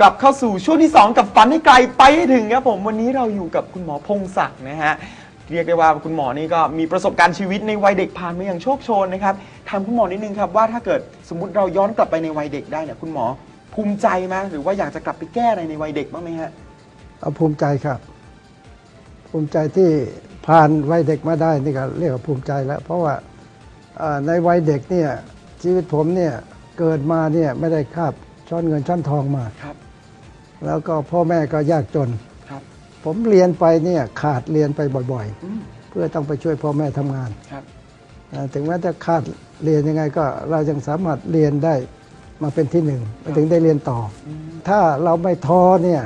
กลับเข้าสู่ช่วงที่ 2 กับฝันให้ไกลไปให้ถึงครับผมวันนี้เราอยู่กับคุณหมอพงศักดิ์นะฮะเรียกได้ว่าคุณหมอนี่ก็มีประสบการณ์ชีวิตในวัยเด็กผ่านมาอย่างโชคโชนนะครับถามคุณหมอนิดนึงครับว่าถ้าเกิดสมมติเราย้อนกลับไปในวัยเด็กได้เนี่ยคุณหมอภูมิใจไหมหรือว่าอยากจะกลับไปแก้อะไรในวัยเด็กบ้างไหมฮะเอาภูมิใจครับ ภูมิใจที่ผ่านวัยเด็กมาได้นี่ก็เรียกว่าภูมิใจแล้ว เพราะว่าเอ่อในวัยเด็กเนี่ยชีวิตผมเนี่ยเกิดมาเนี่ยไม่ได้คาบช้อนเงินช้อนทองมา ครับ แล้วก็พ่อแม่ก็ยากจน ครับ ผมเรียนไปเนี่ยขาดเรียนไปบ่อยอืมๆ เพื่อต้องไปช่วยพ่อแม่ทำงานครับเอ่อถึงแม้จะขาดเรียนยังไงก็เรายังสามารถเรียนได้มาเป็นที่หนึ่งถึงได้เรียนต่ออถ้าเราไม่ท้อเนี่ย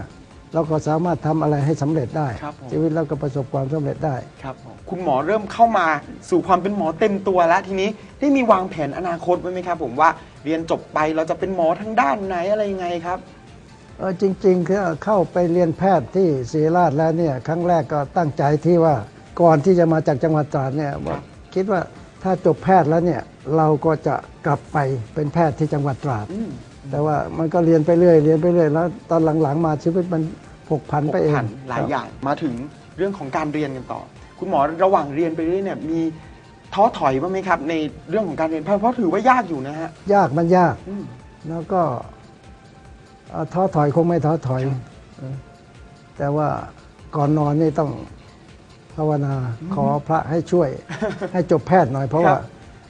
เราก็สามารถทำอะไรให้สำเร็จได้ ครับผม ชีวิตเราก็ประสบความสำเร็จได้ ครับผมคุณหมอเริ่มเข้ามาสู่ความเป็นหมอเต็มตัวแล้วทีนี้ได้มีวางแผนอนาคตไว้ไหมครับ ผมว่าเรียนจบไปเราจะเป็นหมอทางด้านไหนอะไรยังไงครับเออ จริงๆคือเข้าไปเรียนแพทย์ที่ศรีราชแล้วเนี่ยครั้งแรกก็ตั้งใจที่ว่าก่อนที่จะมาจากจังหวัดตราดเนี่ยว่าคิดว่าถ้าจบแพทย์แล้วเนี่ยเราก็จะกลับไปเป็นแพทย์ที่จังหวัดตราดอืมแต่ว่ามันก็เรียนไปเรื่อยเรียนไปเรื่อยแล้วตอนหลังๆ มาชีวิตมันผกผันไปเองผ่านหลายอย่างมาถึงเรื่องของการเรียนกันต่อ คุณหมอระหว่างเรียนไปเรื่อยเนี่ยมีท้อถอยบ้างไหมครับ ในเรื่องของการเรียนแพทย์เพราะถือว่ายากอยู่นะฮะยากมันยากอืมแล้วก็เอ่อ ท้อถอยคงไม่ท้อถอยเออแต่ว่าก่อนนอนนี่ต้องภาวนาขอพระให้ช่วย ให้จบแพทย์หน่อย เพราะว่า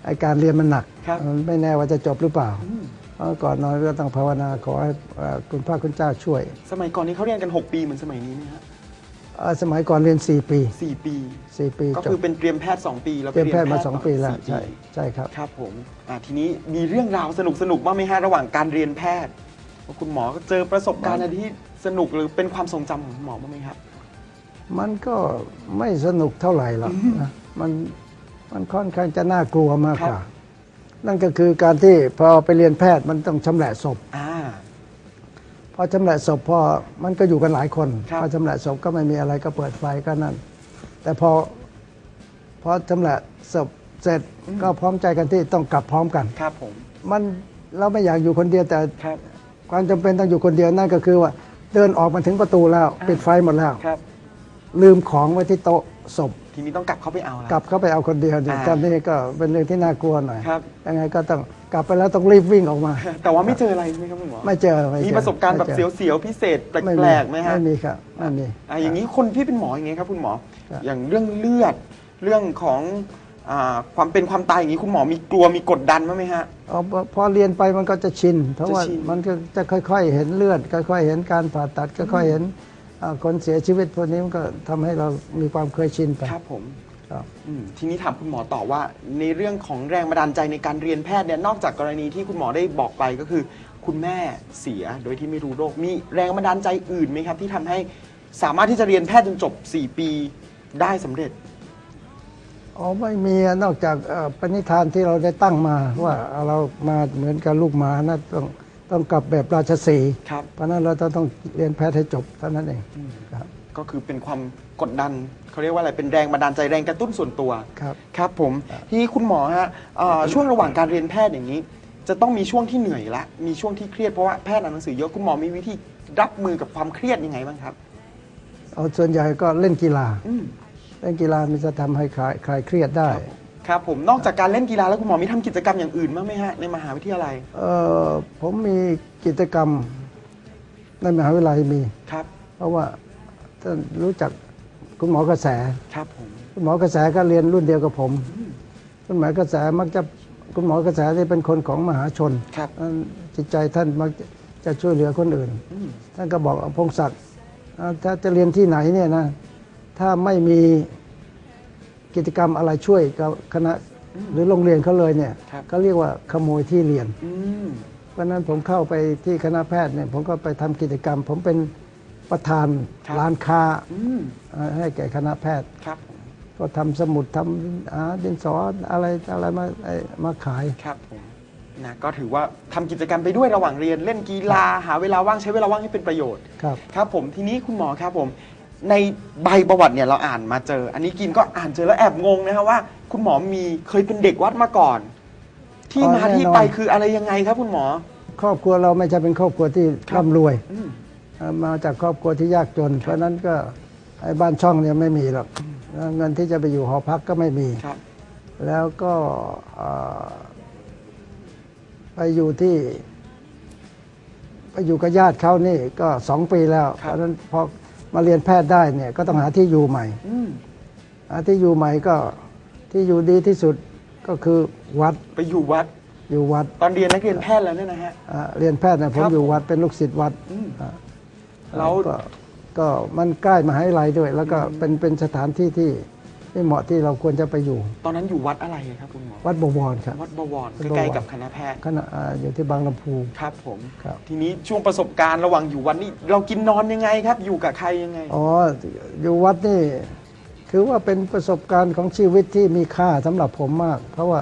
ไอการเรียนมันหนักครับมันไม่แน่ว่าจะจบหรือเปล่าอืมเพราะก่อนนอนก็ต้องภาวนาขอให้เอ่อคุณพระคุณเจ้าช่วย สมัยก่อนนี้เขาเรียนกัน 6 ปีเหมือนสมัยนี้ไหมฮะเอ่อสมัยก่อนเรียน 4 ปีสี่ปี 4 ปีก็จคือบเป็นเตรียมแพทย์ 2 ปี แล้วเตรียมแพทย์มาต่2ปีแล้วสี่ใช่ใช่ครับครับผมอ่าทีนี้มีเรื่องราวสนุกสนุกๆบ้างไหมฮะระหว่างการเรียนแพทย์ ว่าคุณหมอก็เจอประสบการณ์อะไรที่สนุกหรือเป็นความทรงจำของคุณหมอบ้างไหมครับ มันก็ไม่สนุกเท่าไหร่หรอกนะมันมันค่อนข้างจะน่ากลัวมากกว่าครับนั่นก็คือการที่พอไปเรียนแพทย์มันต้องชำแหละศพอ่า พอชำแหละศพพอมันก็อยู่กันหลายคนครับ พอชำแหละศพก็ไม่มีอะไรก็เปิดไฟก็นั่น แต่พอพอชำแหละศพเสร็จก็พร้อมใจกันที่ต้องกลับพร้อมกัน ครับผม มันเราไม่อยากอยู่คนเดียวแต่ครับ ความจำเป็นต้องอยู่คนเดียวนั่นก็คือว่า เดินออกมาถึงประตูแล้วอ่าปิดไฟหมดแล้ว ครับ ลืมของไว้ที่โต๊ะศพ ทีนี้ต้องกลับเข้าไปเอาแล้วกลับเข้าไปเอาคนเดียวเนี่ยอ่า ตอนนี้ก็เป็นเรื่องที่น่ากลัวหน่อยครับ ยังไงก็ต้องกลับไปแล้วต้องรีบวิ่งออกมา แต่ว่าไม่เจออะไรใช่ไหมครับคุณหมอไม่เจอไเจอมีประสบการณ์แบบไม่เจอสียวๆพิเศษแปไม่ลกๆไหมฮะ ไม่มีครับไม่มี อ่าอย่างนี้คนที่เป็นหมออย่างไงครับคุณหมอ ครับ อย่างเรื่องเลือด เรื่องของอา ความเป็นความตายอย่างนี้คุณหมอมีกลัวมีกดดันบ้างไหมฮะ เอาพอพอเรียนไปมันก็จะชิน เพราะว่าจะชิน มันก็จะค่อยๆเห็นเลือด ค่อยๆเห็นการผ่าตัดค่อยๆเห็นอ่าคนเสียชีวิตพวกนี้มันก็ทำให้เรามีความเคยชินไปครับผม ครับ อืมทีนี้ถามคุณหมอต่อว่า ในเรื่องของแรงบันดาลใจในการเรียนแพทย์เนี่ยนอกจากกรณีที่คุณหมอได้บอกไปก็คือ คุณแม่เสียโดยที่ไม่รู้โรคมีแรงบันดาลใจอื่นไหมครับ ที่ทำให้สามารถที่จะเรียนแพทย์จนจบ 4 ปีได้สำเร็จ อ๋อไม่มีอะนอกจากเอ่อปณิธานที่เราได้ตั้งมา ว่าเรามาเหมือนกับลูกหมานะต้องต้องกลับแบบราชสีห์ครับเพราะฉะนั้นเราต้องต้องเรียนแพทย์ให้จบเท่านั้นเองครับก็คือเป็นความกดดันเขาเรียกว่าอะไรเป็นแรงบันดาลใจแรงกระตุ้นส่วนตัวครับครับผมที่คุณหมอฮะเอ่อช่วงระหว่างการเรียนแพทย์อย่างนี้ จะต้องมีช่วงที่เหนื่อยละมีช่วงที่เครียดเพราะว่าแพทย์อ่านหนังสือเยอะคุณหมอมีวิธีรับมือกับความเครียดยังไงบ้างครับเอาส่วนใหญ่ก็เล่นกีฬาอืม เล่นกีฬามันจะทำให้คลายคลายเครียดได้ ครับผมนอกจากการเล่นกีฬาแล้วคุณหมอมีทำกิจกรรมอย่างอื่นบ้างไหมฮะในมหาวิทยาลัยเอ่อผมมีกิจกรรมในมหาวิทยาลัยมี ครับเพราะว่าท่านรู้จักคุณหมอกระแส ครับผมคุณหมอกระแสก็เรียนรุ่นเดียวกับผม คุณหมอกระแสมักจะคุณหมอกระแสนี่เป็นคนของมหาชน ครับ ท่านจิตใจท่านมักจะจะช่วยเหลือคนอื่น อืม ท่านก็บอกพงศักดิ์อ่าถ้าจะเรียนที่ไหนเนี่ยนะ ถ้าไม่มี กิจกรรมอะไรช่วยกับคณะหรือโรงเรียนเขาเลยเนี่ยครับก็เรียกว่าขโมยที่เรียน อืม เพราะฉะนั้นผมเข้าไปที่คณะแพทย์เนี่ยผมก็ไปทำกิจกรรม ผมเป็นประธานร้านค้าอืมอ่าให้แก่คณะแพทย์ ครับผมก็ทำสมุดทำอ่าดินสออะไรอะไรมาไอ้มาขาย ครับผมนะก็ถือว่าทำกิจกรรมไปด้วยระหว่างเรียนเล่นกีฬาหาเวลาว่างใช้เวลาว่างให้เป็นประโยชน์ ครับ ครับผมทีนี้คุณหมอครับผม ในใบประวัติเนี่ยเราอ่านมาเจอ อันนี้กินก็อ่านเจอแล้วแอบงงนะครับว่า คุณหมอมีเคยเป็นเด็กวัดมาก่อน ที่อ๋อมาที่แน่นอนไปคืออะไรยังไงครับ คุณหมอ ครอบครัวเราไม่ใช่เป็นครอบครัวที่ครับร่ำรวยอืม เอ่อมาจากครอบครัวที่ยากจน เพราะฉะนั้นก็ไอ้บ้านช่องเนี่ยไม่มีหรอกแล้วเงินที่จะไปอยู่หอพักก็ไม่มี ครับ แล้วก็เอ่อไปอยู่ที่ ไปอยู่กับญาติเขานี่ก็สองปีแล้ว เพครับ ราะฉะนั้นพอ มาเรียนแพทย์ได้เนี่ยก็ต้องหาที่อยู่ใหม่อืมหาที่อยู่ใหม่ก็ที่อยู่ดีที่สุดก็คือวัดไปอยู่วัดอยู่วัด ตอนเรียนนักเรียนแพทย์แล้วเนี่ยนะฮะอ่าเรียนแพทย์นะผมครับอยู่วัดเป็นลูกศิษย์วัดอืมอ่าแล้วก็ก็มันใกล้มหาวิทยาลัยด้วย แล้วก็เป็นเป็นสถานที่ที่ ที่เหมาะที่เราควรจะไปอยู่ ตอนนั้นอยู่วัดอะไรครับคุณหมอ วัดบวรครับ วัดบวรวัดบวรใกล้ๆกับคณะแพทย์ขณะอ่าอยู่ที่บางลำพู ครับผม ครับ ทีนี้ช่วงประสบการณ์ระหว่างอยู่วัดนี่เรากินนอนยังไงครับ อยู่กับใครยังไง อ๋อ อยู่วัดนี่ถือว่าเป็นประสบการณ์ของชีวิตที่มีค่าสำหรับผมมาก เพราะว่า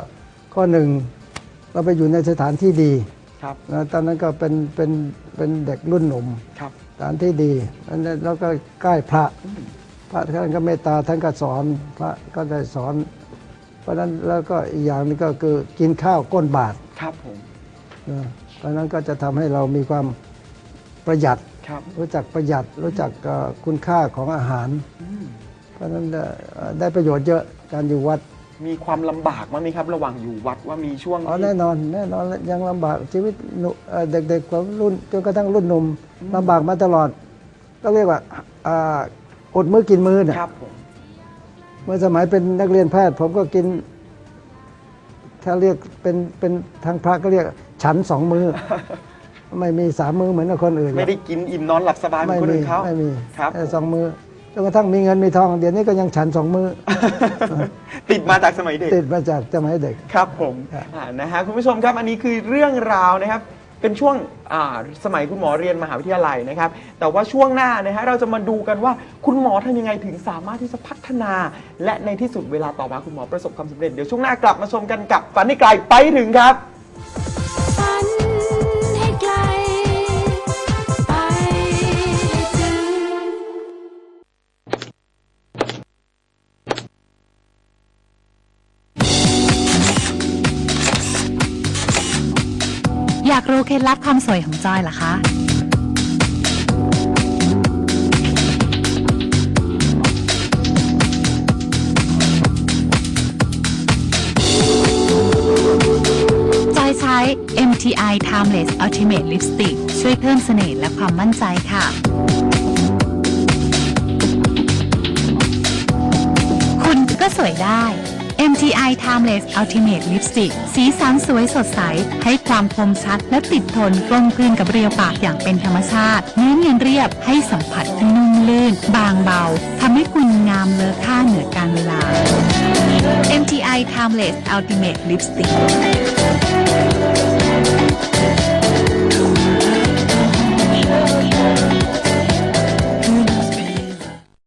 ข้อหนึ่งเราไปอยู่ในสถานที่ดีครับนะตอนนั้นก็เป็นเป็นเป็นเด็กรุ่นหนุ่มครับสถานที่ดีอันนั้นแล้วก็ใกล้พระอืม พระท่านก็เมตตาท่านก็สอนพระก็ได้สอน เพราะฉะนั้นแล้วก็อีกอย่างหนึงก็คือกินข้าวก้นบาทครับผมนะเพราะฉะนั้นก็จะทำให้เรามีความประหยัดครับรู้จักประหยัดรู้จักเอ่อคุณค่าของอาหารอืมเพราะฉะนั้นเอ่อได้ประโยชน์เยอะการอยู่วัดมีความลำบากมั้ยไหมครับ ระหว่างอยู่วัดว่ามีช่วงอ๋อที่แน่นอน แน่นอนยังลำบากชีวิตหนุ่เอ่อเด็กๆของรุ่นจนกระทั่งรุ่นหนุ่มลำบากมาตลอด ก็เรียกว่า อ่าอดมื้อกินมื้อเนี่ยครับผมเมื่อสมัยเป็นนักเรียนแพทย์ ผมก็กิน ถ้าเรียกเป็นเป็นทางพระก็เรียก ฉันสองมือไม่มีสามมือเหมือนกับคนอื่นหรอก ไม่ได้กินอิ่มนอนหลับสบายเหมือนคนมีอื่นเขาไม่มีครับแค่สองมือจนกระทั่งมีเงินมีทอง เดี๋ยวนี้ก็ยังฉันสองมือ ติดมาจากสมัยเด็กติดมาจากสมัยเด็ก ครับผมครับอ่านะฮะคุณผู้ชมครับอันนี้คือเรื่องราวนะครับ เป็นช่วงอ่าสมัยคุณหมอเรียนมหาวิทยาลัยนะครับ แต่ว่าช่วงหน้านะฮะเราจะมาดูกันว่าคุณหมอทำยังไงถึงสามารถที่จะพัฒนา และในที่สุดเวลาต่อมาคุณหมอประสบความสำเร็จเดี๋ยวช่วงหน้ากลับมาชมกันกับฝันให้ไกลไปถึงครับ เคล็ดลับความสวยของจอยเหรอคะ จอยใช้ MTI Timeless Ultimate Lipstick ช่วยเพิ่มเสน่ห์และความมั่นใจค่ะ คุณก็สวยได้ MTI Timeless Ultimate Lipstick สีสันสวยสดใส ให้ความคมชัดและติดทนกลมกลืนกับเรียวปากอย่างเป็นธรรมชาติ เนื้อเนียนเรียบให้สัมผัสนุ่มลื่น บางเบาทำให้คุณงามเลอค่าเหนือการเวลา MTI Timeless Ultimate Lipstick